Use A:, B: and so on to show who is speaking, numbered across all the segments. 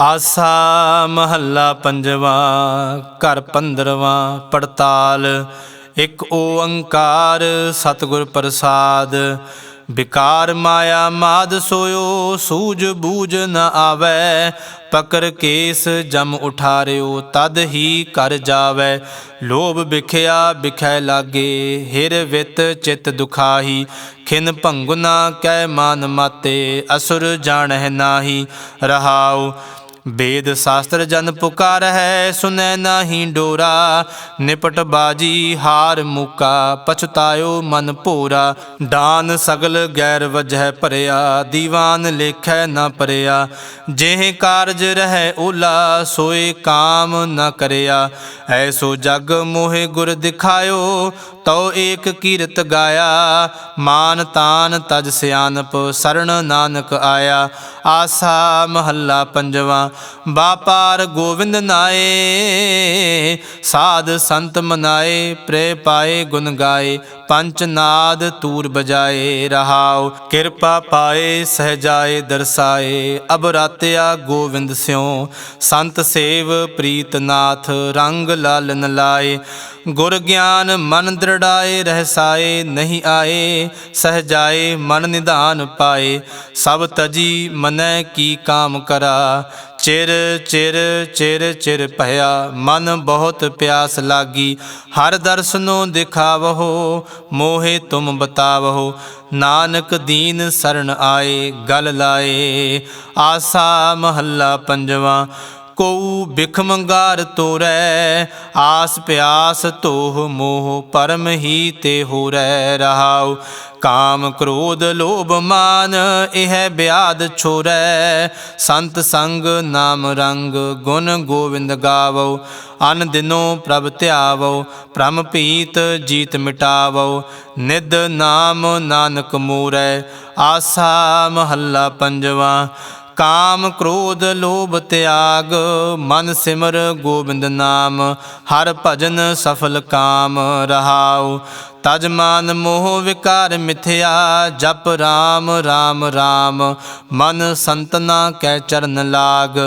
A: ਆਸਾ ਮਹੱਲਾ ਪੰਜਵਾ, ਘਰ ਪੰਦਰਵਾ, ਪੜਤਾਲ। ਇੱਕ ਓੰਕਾਰ ਸਤਿਗੁਰ ਪ੍ਰਸਾਦ। ਬਿਕਾਰ ਮਾਇਆ ਮਾਦ ਸੋਇਓ, ਸੂਝ ਬੂਝ ਨ ਆਵੈ। ਪਕਰ ਕੇਸ ਜਮ ਉਠਾਰਿਓ, ਤਦ ਹੀ ਕਰ ਜਾਵੈ। ਲੋਭ ਵਿਖਿਆ ਵਿਖੈ ਲਾਗੇ, ਹਿਰ ਵਿਤ ਚਿਤ ਦੁਖਾਹੀ। ਖਿਨ ਭੰਗੁਨਾ ਕੈ ਮਾਨ ਮਾਤੇ, ਅਸੁਰ ਜਾਣਹਿ ਨਾਹੀ। ਰਹਾਉ ਵੇਦ ਸ਼ਾਸਤਰ ਜਨ ਪੁਕਾਰ ਹੈ, ਸੁਨੈ ਨਾਹੀ ਡੋਰਾ। ਨਿਪਟ ਬਾਜੀ ਹਾਰ ਮੁਕਾ, ਪਛਤਾਇਓ ਮਨ ਭੋਰਾ। ਦਾਨ ਸਗਲ ਗੈਰ ਵਜਹਿ ਭਰਿਆ, ਦੀਵਾਨ ਲੇਖੈ ਨਾ ਭਰਿਆ ਜਿਹੇ ਕਾਰਜ ਰਹਿ ਓਲਾ, ਸੋਏ ਕਾਮ ਨ ਕਰਿਆ। ਐਸੋ ਜਗ ਮੋਹਿ ਗੁਰ ਦਿਖਾਇਓ, ਤਉ ਏਕ ਕੀਰਤ ਗਾਇਆ। ਮਾਨ ਤਾਨ ਤਜ ਸਿਆਨਪ, ਸਰਣ ਨਾਨਕ ਆਇਆ। ਆਸਾ ਮਹੱਲਾ ਪੰਜਵਾ ਬਾਪਾਰ ਗੋਵਿੰਦ ਨਾਏ ਸਾਧ ਸੰਤ ਮਨਾਏ ਪ੍ਰੇ ਪਾਏ ਗੁਣ ਗਾਏ ਪੰਚ ਨਾਦ ਤੂਰ ਬਜਾਏ ਰਹਾਉ, ਕਿਰਪਾ ਪਾਏ, ਸਹਜਾਏ, ਦਰਸਾਏ। ਅਬ ਰਾਤਿਆ ਗੋਵਿੰਦ ਸਿਉ, ਸੰਤ ਸੇਵ ਪ੍ਰੀਤ ਨਾਥ, ਰੰਗ ਲਾਲਨ ਲਾਏ। ਗੁਰ ਗਿਆਨ ਮਨ ਦ੍ਰਿੜਾਏ, ਰਹਿਸਾਏ, ਨਹੀਂ ਆਏ। ਸਹਜਾਏ ਮਨ ਨਿਧਾਨ ਪਾਏ। ਸਭ ਤਜੀ ਮਨੈ ਕੀ ਕਾਮ ਕਰਾ ਚਿਰ ਚਿਰ ਚਿਰ ਚਿਰ ਭਇਆ, ਮਨ ਬਹੁਤ ਪਿਆਸ ਲਾਗੀ। ਹਰ ਦਰਸਨੋ ਦਿਖਾਵਹੋ, ਮੋਹੇ ਤੁਮ ਬਤਾਵਹੋ। ਨਾਨਕ ਦੀਨ ਸਰਣ ਆਏ, ਗਲ ਲਾਏ। ਆਸਾ ਮਹੱਲਾ ਪੰਜਵਾ ਕੋ ਬਿਖ ਮੰਗਾਰ ਤੋਰੈ, ਆਸ ਪਿਆਸ ਤੋਹ ਮੋਹ ਪਰਮ ਹੀ ਤੇ ਹੋਰੈ ਰਹਾਉ। ਕਾਮ ਕ੍ਰੋਧ ਲੋਭ ਮਾਨ, ਇਹ ਬਿਆਦ ਛੋਰੈ। ਸੰਤ ਸੰਗ ਨਾਮ ਰੰਗ ਗੁਣ ਗੋਵਿੰਦ ਗਾਵੋ, ਅਨ ਦਿਨੋ ਪ੍ਰਭ ਧਿਆਵੋ, ਪ੍ਰਮ ਭੀਤ ਜੀਤ ਮਿਟਾਵੋ। ਨਿਦ ਨਾਮ ਨਾਨਕ ਮੂਰੈ, ਆਸਾ ਮਹੱਲਾ ਪੰਜਵਾ ਕਾਮ ਕ੍ਰੋਧ ਲੋਭ ਤਿਆਗ ਮਨ ਸਿਮਰ ਗੋਬਿੰਦ ਨਾਮ ਹਰ ਭਜਨ ਸਫਲ ਕਾਮ ਰਹਾਉ। ਤਜ ਮਾਨ ਮੋਹ ਵਿਕਾਰ ਮਿਥਿਆ, ਜਪ ਰਾਮ ਰਾਮ ਰਾਮ। ਮਨ ਸੰਤਨਾ ਕੈ ਚਰਨ ਲਾਗ।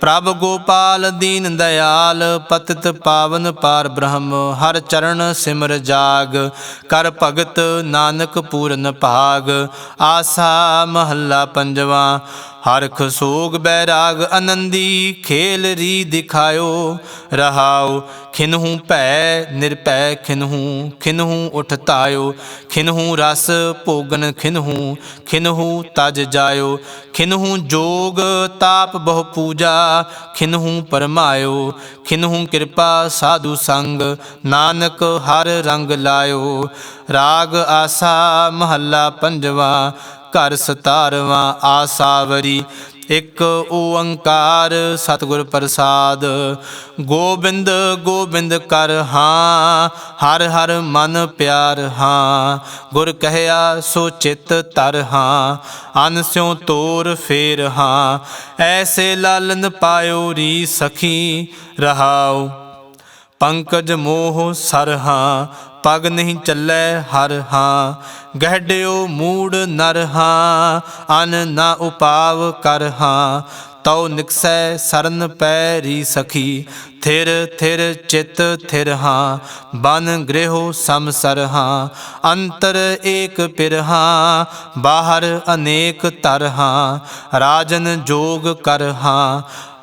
A: ਪ੍ਰਭ ਗੋਪਾਲ ਦੀਨ ਦਇਆਲ, ਪਤਿਤ ਪਾਵਨ ਪਾਰ ਬ੍ਰਹਮ। ਹਰ ਚਰਨ ਸਿਮਰ ਜਾਗ, ਕਰ ਭਗਤ ਨਾਨਕ ਪੂਰਨ ਭਾਗ। ਆਸਾ ਮਹੱਲਾ ਪੰਜਵਾ ਹਰਖ ਸੋਗ ਬੈਰਾਗ ਆਨੰਦੀ ਖੇਲ ਰੀ ਦਿਖਾਇਓ। ਰਹਾਓ ਖਿਨਹੂ ਭੈ, ਨਿਰਭੈ ਖਿਨਹੂ ਖਿਨਹੂ ਉਠ ਤਾਇਓ ਖਿਨਹੂ ਰਸ ਭੋਗਨ ਖਿਨਹੂ ਖਿਨਹੂ ਤਜ ਜਾਇਓ, ਖਿਨਹੂ ਜੋਗ ਤਾਪ ਬਹੁ ਪੂਜਾ, ਖਿਨਹੂ ਪਰਮਾਇਓ, ਖਿਨਹੂ ਕਿਰਪਾ ਸਾਧੂ ਸੰਗ, ਨਾਨਕ ਹਰ ਰੰਗ ਲਾਇਓ। ਰਾਗ ਆਸਾ ਮਹੱਲਾ ਪੰਜਵਾ, ਘਰ ਸਤਾਰਵਾਂ ਆਸਾਵਰੀ ਇੱਕ ਓੰਕਾਰ ਸਤਿਗੁਰ ਪ੍ਰਸਾਦ, ਗੋਬਿੰਦ ਗੋਬਿੰਦ ਕਰ ਹਾਂ, ਹਰ ਹਰ ਮਨ ਪਿਆਰ ਹਾਂ, ਗੁਰ ਕਹਿਆ ਸੋ ਚਿਤ ਤਰ ਹਾਂ, ਅਨ ਸਿਉ ਤੋਰ ਫੇਰ ਹਾਂ, ਐਸੇ ਲਾਲਨ ਪਾਇਓ ਰੀ ਸਖੀ ਰਹਾਉ, ਪੰਕਜ ਮੋਹ ਸਰ ਹਾਂ ਪਗ ਨਹੀਂ ਚੱਲੈ ਹਰ ਹਾਂ ਗਹਿੜਿਓ ਮੂੜ ਨਰ ਹਾਂ, ਅਨ ਨਾ ਉਪਾਵ ਕਰ ਹਾਂ, ਤਉ ਨਿਕਸੈ ਸਰਨ ਪੈ ਰੀ ਸਖੀ, ਥਿਰ ਥਿਰ ਚਿਤ ਥਿਰ ਹਾਂ, ਬਨ ਗ੍ਰਹਿਓ ਸਮਸਰ ਹਾਂ, ਅੰਤਰ ਏਕ ਪਿਰ ਹਾਂ, ਬਾਹਰ ਅਨੇਕ ਤਰ ਹਾਂ, ਰਾਜਨ ਜੋਗ ਕਰ ਹਾਂ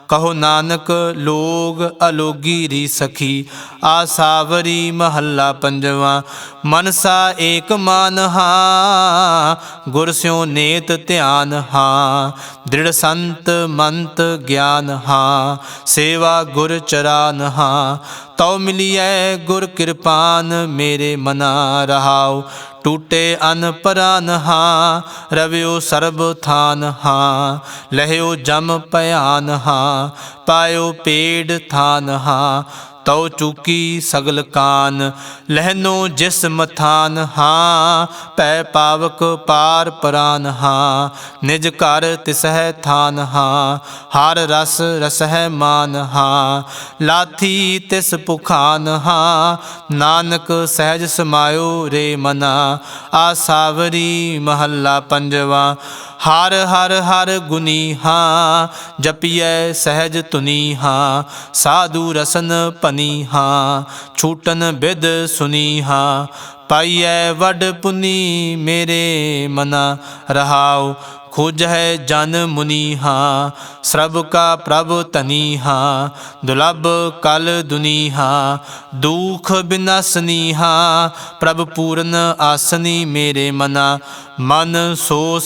A: ਕਹੋ ਨਾਨਕ, ਲੋਗ ਅਲੋਗੀ ਰੀ ਸਖੀ। ਆਸਾਵਰੀ ਮਹੱਲਾ ਪੰਜਵਾ ਮਨਸਾ ਏਕ ਮਨ ਹਾਂ, ਗੁਰ ਸਿਉ ਨੇਤ ਧਿਆਨ ਹਾਂ। ਦ੍ਰਿੜ ਸੰਤ ਮੰਤ ਗਿਆਨ ਹਾਂ, ਸੇਵਾ ਗੁਰ ਚਰਾਨ ਹਾਂ। ਤਉ ਮਿਲੀਐ ਗੁਰ ਕਿਰਪਾਨ, ਮੇਰੇ ਮਨਾ ਰਹਾਉ। ਟੂਟੇ ਅਨ ਪਰਾਨ ਹਾਂ, ਰਵਿਓ ਸਰਬ ਥਾਨ ਹਾਂ, ਲਹਿਓ ਜਮ ਭਿਆਨ ਹਾਂ, ਪਾਇਓ ਪੇੜ ਥਾਨ ਹਾਂ। ਤਉ ਚੂਕੀ ਸਗਲ ਕਾਨ, ਲਹਿਨੋ ਜਿਸ ਮਥਾਨ ਹਾਂ, ਪੈ ਪਾਵਕ ਪਾਰ ਪਰਾਨ ਹਾਂ, ਨਿਜ ਘਰ ਤਿਸਹਿ ਥਾਨ ਹਾਂ, ਹਰ ਰਸ ਰਸਹਿ ਮਾਨ ਹਾਂ, ਲਾਥੀ ਤਿਸ ਪੁਖਾਨ ਹਾਂ, ਨਾਨਕ ਸਹਿਜ ਸਮਾਇਓ ਰੇ ਮਨਾ ਆਸਾਵਰੀ ਮਹੱਲਾ ਪੰਜਵਾ, ਹਰ ਹਰ ਹਰ ਗੁਨੀ ਹਾਂ, ਜਪੀਐ ਸਹਿਜ ਤੁਨੀ ਹਾਂ, ਸਾਧੂ ਰਸਨ ਭਨ ਹਾਂ ਛੂਟਨ ਬਿਦ ਸੁਨੀ ਹਾਂ ਪਾਈਐ ਵੱਡ ਪੁਨੀ ਮੇਰੇ ਮਨਾ, ਰਹਾਉ ਖੋਜ ਹੈ ਜਨ ਮੁਨੀ ਹਾਂ ਸਰਬ ਕਾ ਪ੍ਰਭ ਤਨੀ ਹਾਂ ਦੁਲਬ ਕਲ ਦੁਨੀ ਹਾਂ ਦੁਖ ਬਿਨਸਨੀ ਹਾਂ ਪ੍ਰਭ ਪੂਰਨ ਆਸਨੀ ਮੇਰੇ ਮਨਾ, ਮਨ ਸੋ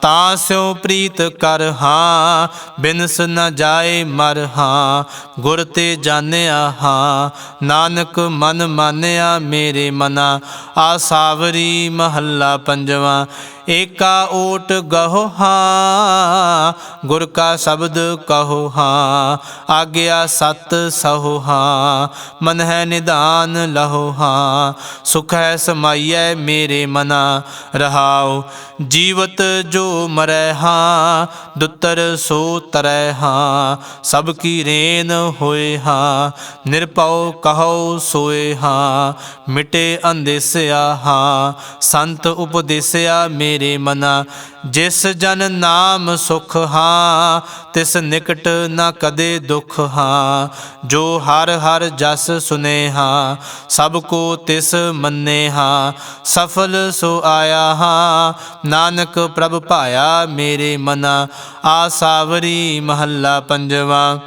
A: ਸੇਵੀਐ ਤਾਂ ਸਿਉ ਪ੍ਰੀਤ ਕਰ ਹਾਂ, ਬਿਨਸ ਨ ਜਾਏ ਮਰ ਹਾਂ, ਗੁਰ ਤੇ ਜਾਣਿਆ ਹਾਂ, ਨਾਨਕ ਮਨ ਮਾਨਿਆ ਮੇਰੇ ਮਨਾ ਆਸਾਵਰੀ ਮਹੱਲਾ ਪੰਜਵਾ, ਏਕਾ ਓਟ ਗਹੋ ਹਾਂ, ਗੁਰ ਕਾ ਸ਼ਬਦ ਕਹੋ ਹਾਂ, ਆਗਿਆ ਸਤ ਸਹੁ ਹਾਂ, ਮਨ ਹੈ ਨਿਦਾਨ ਲਹੋ ਹਾਂ, ਸੁਖ ਹੈ ਸਮਾਈਐ ਮੇਰੇ ਮਨਾ, ਰਹਾਉ ਜੀਵਤ ਜੋ ਮਰੈ ਹਾਂ, ਦੁੱਤਰ ਸੋ ਤਰੈ ਹਾਂ, ਸਭ ਕੀ ਰੇਨ ਹੋਏ ਹਾਂ ਨਿਰਪਉ ਕਹੋ ਸੋਏ ਹਾਂ, ਮਿਟੇ ਅੰਦੇਸਿਆ ਹਾਂ, ਸੰਤ ਉਪਦੇਸਿਆ ਮੇਰੇ ਮਨਾ, ਜਿਸ ਜਨ ਨਾਮ ਸੁਖ ਹਾਂ, ਤਿਸ ਨਿਕਟ ਨਾ ਕਦੇ ਦੁਖ ਹਾਂ, ਜੋ ਹਰ ਹਰ ਜਸ ਸੁਨੇ ਹਾਂ, ਸਭ ਕੋ ਤਿਸ ਮੰਨੇ ਹਾਂ, ਸਫਲ ਸੋ ਆਇਆ ਹਾਂ, ਨਾਨਕ ਪ੍ਰਭ ਭਾਇਆ ਮੇਰੇ ਮਨਾ। ਆਸਾਵਰੀ ਮਹੱਲਾ ਪੰਜਵਾ।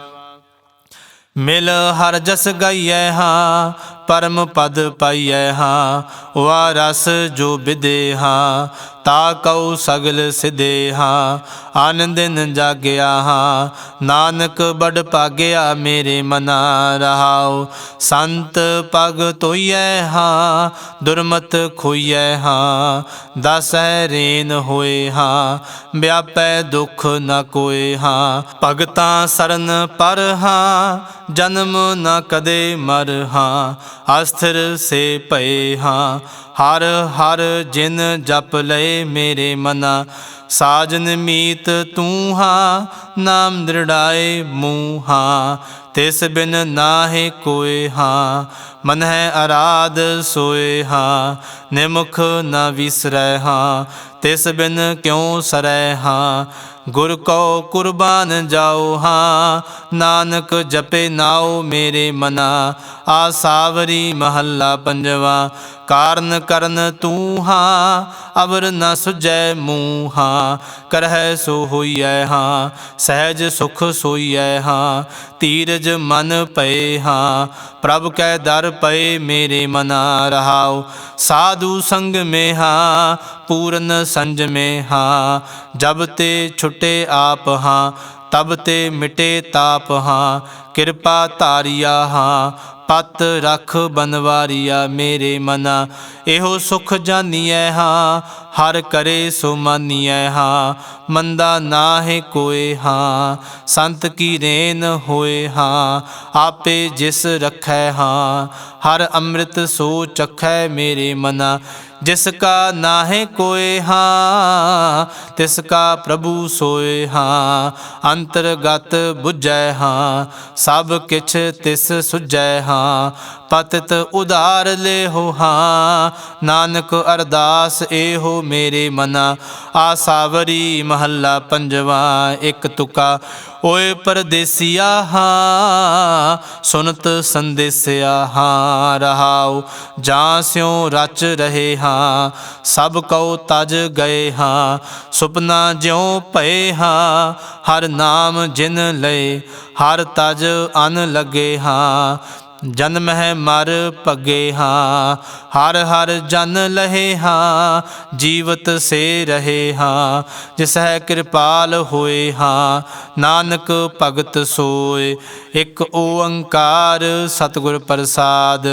A: ਮਿਲ ਹਰ ਜਸ ਗਾਈਐ ਹਾਂ, ਪਰਮ ਪਦ ਪਾਈਐ ਹਾਂ, ਵਾ ਰਸ ਜੋ ਬਿਦੇ ਹਾਂ। ਤਾ ਕਉ ਸਗਲ ਸਿਦੇ ਹਾਂ, ਆਨੰਦਿਨ ਜਾਗਿਆ ਹਾਂ। ਨਾਨਕ ਬੜ ਭਾਗਿਆ ਮੇਰੇ ਮਨਾ ਰਹਾਉ। ਸੰਤ ਪਗ ਤੋਈਐ ਹਾਂ, ਦੁਰਮਤ ਖੋਈਐ ਹਾਂ। ਦਸੈ ਰੇਨ ਹੋਏ ਹਾਂ, ਵਿਆਪੈ ਦੁਖ ਨ ਕੋਏ ਹਾਂ। ਭਗਤਾਂ ਸਰਨ ਪਰ ਹਾਂ, ਜਨਮ ਨ ਕਦੇ ਮਰ ਹਾਂ। ਅਸਥਿਰ ਸੇ ਪਏ ਹਾਂ। ਹਰ ਹਰ ਜਿਨ ਜਪ ਲਏ ਮੇਰੇ ਮਨਾ। ਸਾਜਨ ਮੀਤ ਤੂੰ ਹਾਂ, ਨਾਮ ਦ੍ਰਿੜਾਏ ਮੂੰ ਹਾਂ। ਤਿਸ ਬਿਨ ਨਾਹੀ ਕੋਏ ਹਾਂ, ਮਨ ਹੈ ਅਰਾਧ ਸੋਏ ਹਾਂ। ਨਿਮੁਖ ਨਾ ਵਿਸਰੈ ਹਾਂ, ਤਿਸ ਬਿਨ ਕਿਉ ਸਰੈ ਹਾਂ। ਗੁਰ ਕੋ ਕੁਰਬਾਨ ਜਾਓ ਹਾਂ, ਨਾਨਕ ਜਪੇ ਨਾਉ ਮੇਰੇ ਮਨਾ। ਆਸਾਵਰੀ ਮਹੱਲਾ ਪੰਜਵਾ, ਕਾਰਨ ਕਰਨ ਤੂੰ ਹਾਂ, ਅਵਰ ਨ ਸੁਜੈ ਮੂੰ ਹਾਂ ਕਰਹਿ ਸੋ ਹੋਈਐ ਹਾਂ, ਸਹਿਜ ਸੁਖ ਸੋਈਐ ਹਾਂ, ਤੀਰਜ ਮਨ ਪਏ ਹਾਂ, ਪ੍ਰਭ ਕੈ ਦਰ ਪਏ ਮੇਰੇ ਮਨਾ ਰਹਾਉ, ਸਾਧੂ ਸੰਗ ਮੇ ਹਾਂ, ਪੂਰਨ ਸੰਜ ਮੇ ਹਾਂ, ਜਬ ਤੇ ਛੁਟੇ ਆਪ ਹਾਂ, ਤਬ ਤੇ ਮਿਟੇ ਤਾਪ ਹਾਂ, ਕਿਰਪਾ ਤਾਰਿਆ ਹਾਂ ਪਤ ਰਖ ਬਨਵਾਰੀਆ ਮੇਰੇ ਮਨਾ। ਇਹੋ ਸੁਖ ਜਾਨੀਐ ਹਾਂ ਹਰ ਕਰੇ ਸੋ ਮਾਨੀਐ ਹਾਂ। ਮੰਦਾ ਨਾਹਿ ਕੋਏ ਹਾਂ, ਸੰਤ ਕੀ ਰੇਨ ਹੋਏ ਹਾਂ, ਆਪੇ ਜਿਸ ਰਖੈ ਹਾਂ, ਹਰ ਅੰਮ੍ਰਿਤ ਸੋ ਚਖੈ ਮੇਰੇ ਮਨਾ, ਜਿਸ ਕਾ ਨਾਹਿ ਕੋਏ ਹਾਂ, ਤਿਸ ਕਾ ਪ੍ਰਭੂ ਸੋਏ ਹਾਂ, ਅੰਤਰਗਤ 부ਜੈ ਹਾਂ, ਸਭ ਕਿਛ ਤਿਸ ਸੁਜੈ ਹਾਂ, ਪਤਿਤ ਉਧਾਰ ਹੋ ਹਾਂ, ਨਾਨਕ ਅਰਦਾਸ ਏਹੋ ਮੇਰੇ ਮਨਾ, ਆਸਾਵਰੀ ਮਹੱਲਾ ਪੰਜਵਾ, ਇੱਕ ਤੁਕਾ। ਓਏ ਪਰਦੇਸੀਆ ਹਾਂ, ਸੁਨਤ ਸੰਦੇਸਿਆ ਹਾਂ, ਰਹਾਉ, ਜਾਂ ਸਿਉ ਰਚ ਰਹੇ ਹਾਂ, ਸਭ ਕਉ ਤਜ ਗਏ ਹਾਂ, ਸੁਪਨਾ ਜਿਉ ਭਏ ਹਾਂ, ਹਰ ਨਾਮ ਜਿਨ ਲਏ, ਹਰ ਤਜ ਅਨ ਲੱਗੇ ਹਾਂ। ਜਨਮ ਹੈ ਮਰ ਭਗੇ ਹਾਂ, ਹਰ ਹਰ ਜਨ ਲਹੇ ਹਾਂ, ਜੀਵਤ ਸੇ ਰਹੇ ਹਾਂ, ਜਿਸ ਹੈ ਕਿਰਪਾਲ ਹੋਏ ਹਾਂ, ਨਾਨਕ ਭਗਤ ਸੋਏ, ਇੱਕ ਓੰਕਾਰ ਸਤਿਗੁਰ ਪ੍ਰਸਾਦ,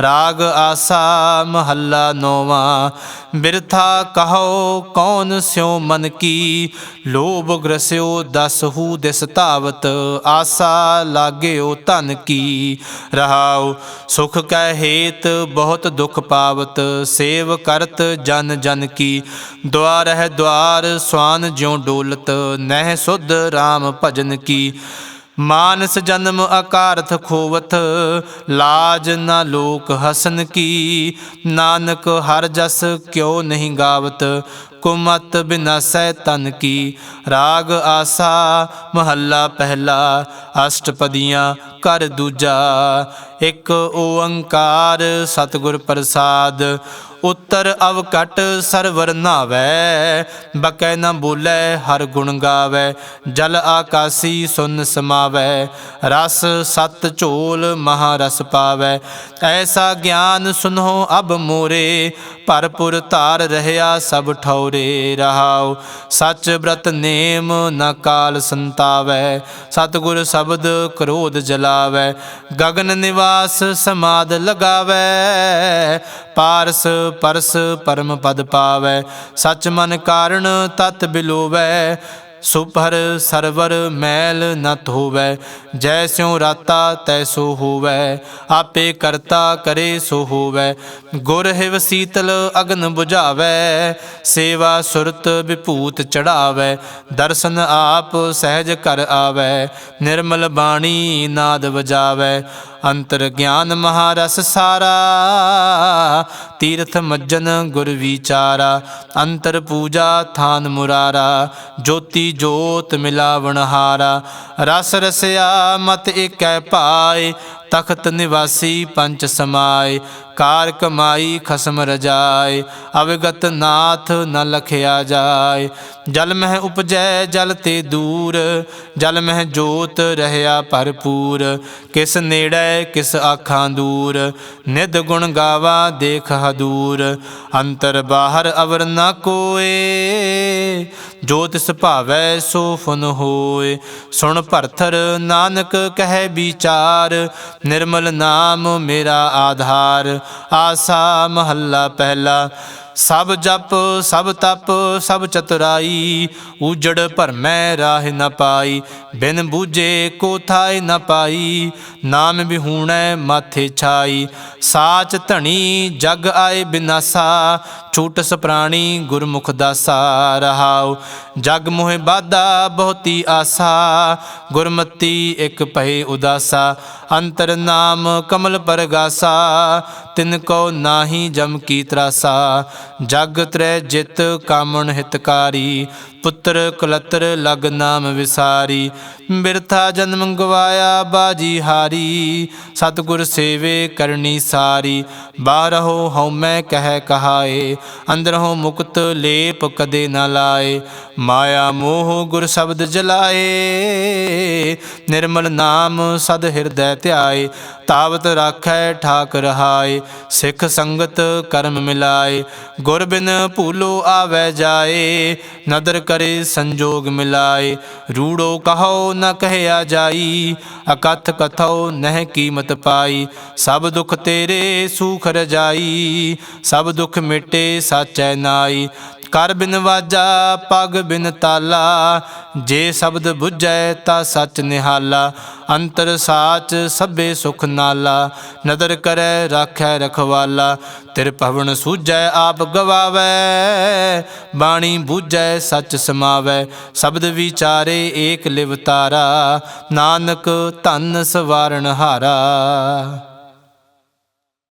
A: ਰਾਗ ਆਸਾ ਮਹੱਲਾ ਨੋਵਾ, ਬਿਰਥਾ ਕਹੋ ਕੌਣ ਸਿਉ ਮਨ ਕੀ, ਲੋਭ ਗ੍ਰਸਿਓ ਦਸਹੂ ਦਿਸ ਧਾਵਤ, ਆਸਾ ਲਾਗਿਓ ਧਨ ਕੀ ਰਹਾਉ ਸੁਖ ਕੈ ਹੇਤ ਬਹੁਤ ਦੁਖ ਪਾਵਤ, ਸੇਵ ਕਰਤ ਜਨ ਜਨ ਕੀ। ਦੁਆਰ ਹੈ ਦੁਆਰ, ਸਵਾਨ ਜਿਉ ਡੋਲਤ, ਨਹਿ ਸੁਧ RAM ਭਜਨ ਕੀ। ਮਾਨਸ ਜਨਮ ਅਕਾਰਥ ਖੋਵਤ, ਲਾਜ ਨਾ ਲੋਕ ਹਸਨ ਕੀ। ਨਾਨਕ ਹਰ ਜਸ ਕਿਉ ਨਹੀਂ ਗਾਵਤ ਕੁਮਤ ਬਿਨਾਸੈ ਤਨ ਕੀ? ਰਾਗ, ਆਸਾ, ਮਹੱਲਾ ਪਹਿਲਾ, ਅਸ਼ਟਪਦੀਆਂ ਕਰ ਦੂਜਾ। ਇੱਕ ਓੰਕਾਰ ਸਤਿਗੁਰ ਪ੍ਰਸਾਦ ਉਤਰ ਅਵਕਟ ਸਰਵਰ ਨਾਵੈ, ਬਕੈ ਨ ਬੋਲੇ ਹਰ ਗੁਣ ਗਾਵੈ, ਜਲ ਆਕਾਸੀ ਸੁਨ ਸਮਾਵੈ, ਰਸ ਸਤ ਝੋਲ ਮਹਾ ਰਸ ਪਾਵੈ। ਐਸਾ ਗਿਆਨ ਸੁਨੋ ਅਬ ਮੋਰੇ, ਭਰਪੁਰ ਧਾਰ ਰਹਿਆ ਸਭ ਠੌਰੇ ਰਹਾਉ। ਸਚ ਬ੍ਰਤ ਨੇਮ ਨ ਕਾਲ ਸੰਤਾਵੈ, ਸਤਿਗੁਰ ਸ਼ਬਦ ਕ੍ਰੋਧ ਜਲਾਵੈ। ਗਗਨ ਨਿਵਾਸ ਸਮਾਦ ਲਗਾਵੈ, ਪਾਰਸ ਪਰਸ ਪਰਮ ਪਦ ਪਾਵੈ, ਸਚ ਮਨ ਕਾਰਣ ਤਤ ਬਿਲੋਵੈ ਸੁਭਰ ਸਰਵਰ ਮੈਲ ਨਤ ਹੋਵੈ, ਜੈ ਸਿਉ ਰਾਤਾ ਤੈਸੋ ਹੋਵੈ, ਆਪੇ ਕਰਤਾ ਕਰੇ ਸੋ ਹੋਵੈ, ਗੁਰ ਹਿਵ ਸੀਤਲ ਅਗਨ 부ਝਾਵੈ ਸੇਵਾ ਸੁਰਤ ਵਿਭੂਤ ਚੜਾਵੈ, ਦਰਸ਼ਨ ਆਪ ਸਹਿਜ ਕਰ ਆਵੈ, ਨਿਰਮਲ ਬਾਣੀ ਨਾਦ ਵਜਾਵੈ ਅੰਤਰ ਗਿਆਨ ਮਹਾਰਸ ਸਾਰਾ, ਤੀਰਥ ਮੱਜਨ ਗੁਰ ਵਿਚਾਰਾ, ਅੰਤਰ ਪੂਜਾ ਥਾਨ ਮੁਰਾਰਾ, ਜੋਤੀ ਜੋਤ ਮਿਲਾਵਣ ਹਾਰਾ। ਰਸ ਰਸਿਆ ਮਤ ਏਕੈ ਪਾਏ, ਤਖਤ ਨਿਵਾਸੀ ਪੰਚ ਸਮਾਏ। ਕਾਰ ਕਮਾਈ ਖਸਮ ਰਜਾਏ, ਅਵਗਤ ਨਾਥ ਨ ਲਖਿਆ ਜਾਏ। ਜਲ ਮਹਿ ਉਪਜੈ, ਜਲ ਤੇ ਦੂਰ, ਜਲ ਮਹਿ ਜੋਤ ਰਹਿਆ ਭਰਪੂਰ। ਕਿਸ ਨੇੜੈ, ਕਿਸ ਆਖਾਂ ਦੂਰ, ਨਿਧ ਗੁਣ ਗਾਵਾ ਦੇਖ ਹਦੂਰ। ਅੰਤਰ ਬਾਹਰ ਅਵਰ ਨ ਕੋਏ, ਜੋ ਤਿਸ ਭਾਵੈ ਸੋ ਫੁਨ ਹੋਏ। ਸੁਣ ਭਰਥਰ ਨਾਨਕ ਕਹੈ ਵਿਚਾਰ, ਨਿਰਮਲ ਨਾਮ ਮੇਰਾ ਆਧਾਰ। ਆਸਾ ਮਹੱਲਾ ਪਹਿਲਾ। ਸਭ ਜਪ, ਸਭ ਤਪ, ਸਭ ਚਤੁਰਾਈ। ਉਜੜ ਭਰਮੈ ਰਾਹ ਨ ਪਾਈ, ਬਿਨ ਬੂਝੇ ਕੋ ਥਾਇ ਨ ਪਾਈ। ਨਾਮ ਵਿਹੂਣੈ ਮਾਥੇ ਛਾਈ। ਸਾਚ ਧਣੀ ਜਗ ਆਏ ਬਿਨਾਸਾ ਛੂਟਸ ਪ੍ਰਾਣੀ ਗੁਰਮੁਖ ਦਾਸਾ। ਰਹਾਉ, ਜਗ ਮੋਹਿ ਬਾਧਾ ਬਹੁਤੀ ਆਸਾ। ਗੁਰਮਤੀ ਇਕ ਭਏ ਉਦਾਸਾ, ਅੰਤਰ ਨਾਮ ਕਮਲ ਪਰਗਾਸਾ। ਤਿਨ ਕੋ ਨਾਹੀ ਜਮ ਕੀ ਤਰਾਸਾ। ਜਗ ਤ੍ਰੈ ਜਿਤ ਕਾਮਣ ਹਿਤਕਾਰੀ, ਪੁੱਤਰ ਕਲਤਰ ਲਗ ਨਾਮ ਵਿਸਾਰੀ, ਬਿਰਥਾ ਜਨਮ ਗਵਾਇਆ ਬਾਜੀ ਹਾਰੀ, ਸਤਿਗੁਰ ਸੇਵੇ ਕਰਨੀ ਸਾਰੀ। ਬਾਹਰਹੁ ਹਉਮੈ ਕਹਿ ਕਹਾਏ ਅੰਦਰੋਂ ਮੁਕਤ ਲੇਪ ਕਦੇ ਨਾ ਲਾਏ। ਮਾਇਆ ਮੋਹ ਗੁਰ ਸ਼ਬਦ ਜਲਾਏ, ਨਿਰਮਲ ਨਾਮ ਸਦ ਹਿਰਦੈ ਧਿਆਏ। ਤਾਵਤ ਰਾਖੈ ਠਾਕ ਰਹਾਏ ਸਿੱਖ ਸੰਗਤ ਕਰਮ ਮਿਲਾਏ। ਗੁਰ ਬਿਨ ਭੂਲੋ ਆਵੈ ਜਾਏ, ਨਦਰ ਕਰੇ ਸੰਜੋਗ ਮਿਲਾਏ। ਰੂੜੋ ਕਹੋ ਨ ਕਹਿਆ ਜਾਈ, ਅਕਥ ਕਥੋ ਨਹਿ ਕੀਮਤ ਪਾਈ। ਸਭ ਦੁਖ ਤੇਰੇ ਸੂਖ ਰਜਾਈ, ਸਭ ਦੁਖ ਮਿਟੇ ਸਾਚੈ ਨਾਈ। ਕਰ ਬਿਨ ਵਾਜਾ, ਪਗ ਬਿਨ ਤਾਲਾ। ਜੇ ਸ਼ਬਦ 부ਝੈ ਤਾ ਸੱਚ ਨਿਹਾਲਾ। ਅੰਤਰ ਸਾਚ ਸਭੇ ਸੁਖ ਨਾਲਾ। ਨਦਰ ਕਰੈ, ਰਾਖੈ, ਰਖਵਾਲਾ। ਤਿਰ ਭਵਨ ਸੂਝੈ, ਆਪ ਗਵਾਵੈ। ਬਾਣੀ ਬੂਝੈ, ਸੱਚ ਸਮਾਵੈ। ਸ਼ਬਦ ਵਿਚਾਰੇ ਏਕ ਲਿਵ ਤਾਰਾ। ਨਾਨਕ ਧਨ ਸਵਾਰਨ ਹਾਰਾ।